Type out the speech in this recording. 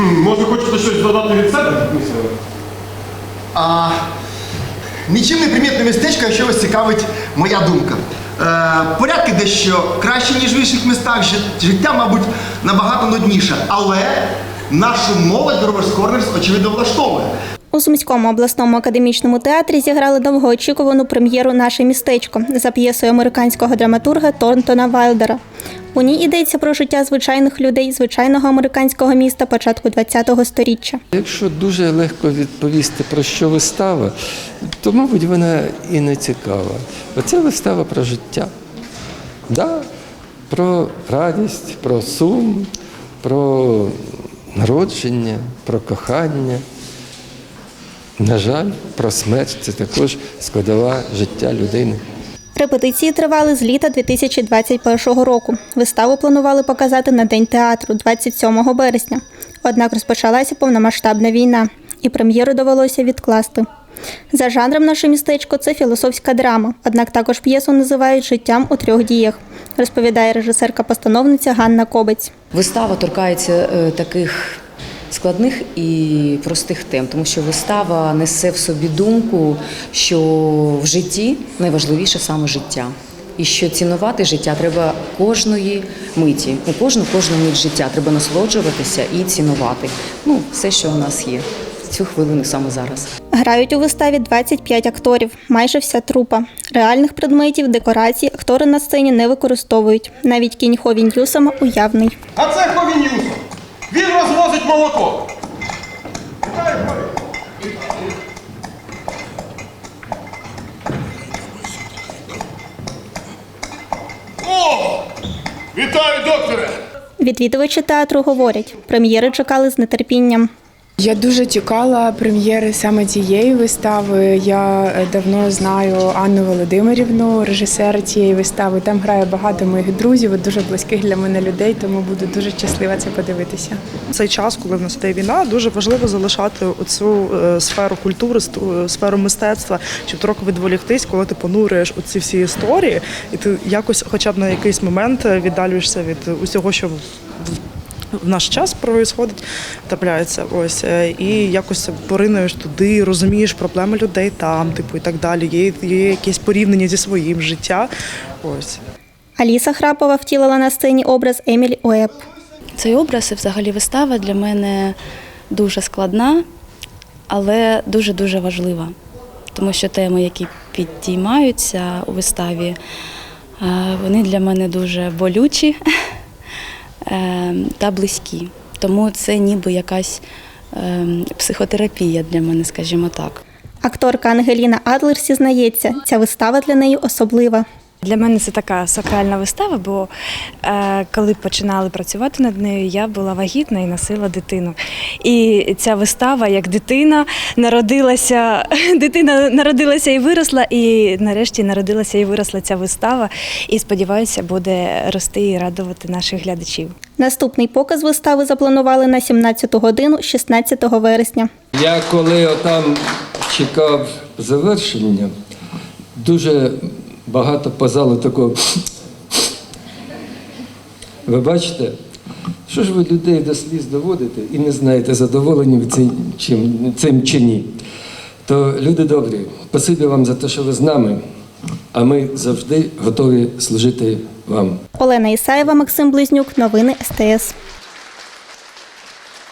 Може, хочете щось додати від себе? А, нічим не примітне містечко, якщо вас цікавить моя думка. Е, порядки дещо краще, ніж в інших містах. Життя, мабуть, набагато нудніше. Але нашу молодь Corners, очевидно влаштовує. У Сумському обласному академічному театрі зіграли довгоочікувану прем'єру Наше містечко за п'єсою американського драматурга Торнтона Вайлдера. У ній йдеться про життя звичайних людей звичайного американського міста початку ХХ століття. Якщо дуже легко відповісти про що вистава, то, мабуть, вона і не цікава. Оце вистава про життя. Да, про радість, про сум, про народження, про кохання. На жаль, про смерть це також складова життя людини. Репетиції тривали з літа 2021 року. Виставу планували показати на День театру 27 березня. Однак розпочалася повномасштабна війна, і прем'єру довелося відкласти. За жанром наше містечко це філософська драма, однак також п'єсу називають життям у трьох діях, розповідає режисерка-постановниця Ганна Кобець. Вистава торкається е, таких складних і простих тем, тому що вистава несе в собі думку, що в житті найважливіше саме життя. І що цінувати життя треба кожної миті. У кожну кожну мить життя треба насолоджуватися і цінувати. Ну, все, що у нас є в цю хвилину саме зараз. Грають у виставі 25 акторів, майже вся трупа. Реальних предметів, декорацій актори на сцені не використовують. Навіть кінь Хові Ньюсома уявний. А це Ховінюсов. Він розвозить молоко. О! Вітаю, докторе! Відвідувачі театру говорять, прем'єри чекали з нетерпінням. Я дуже чекала прем'єри саме цієї вистави. Я е, давно знаю Анну Володимирівну, режисера цієї вистави. Там грає багато моїх друзів, дуже близьких для мене людей, тому буду дуже щаслива це подивитися. цей час, коли в нас йде війна, дуже важливо залишати оцю е, сферу культури, е, сферу мистецтва, щоб трохи відволіктись, коли ти понурюєш оці всі історії, і ти якось, хоча б на якийсь момент, віддалюєшся від усього, що в- наш час происходить, трапляється ось е, і якось поринуєш туди, розумієш проблеми людей там, типу і так далі. Є, є якесь порівняння зі своїм життя. Ось. Аліса Храпова втілила на сцені образ Емілі Уеб. Цей образ і взагалі вистава для мене дуже складна, але дуже-дуже важлива. Тому що теми, які підіймаються у виставі, е, вони для мене дуже болючі та близькі. Тому це ніби якась е, психотерапія для мене, скажімо так. Акторка Ангеліна Адлер зізнається, ця вистава для неї особлива. Для мене це така сакральна вистава, бо е, коли починали працювати над нею, я була вагітна і носила дитину. І ця вистава, як дитина, народилася, дитина народилася і виросла, і нарешті народилася і виросла ця вистава. І сподіваюся, буде рости і радувати наших глядачів. Наступний показ вистави запланували на 17 годину 16 вересня. Я коли отам чекав завершення, дуже багато по залу такого. Ви бачите, що ж ви людей до сліз доводите і не знаєте, задоволені ви цим, чим, цим чи ні. То люди добрі, спасибі вам за те, що ви з нами, а ми завжди готові служити вам. Олена Ісаєва, Максим Близнюк. Новини СТС.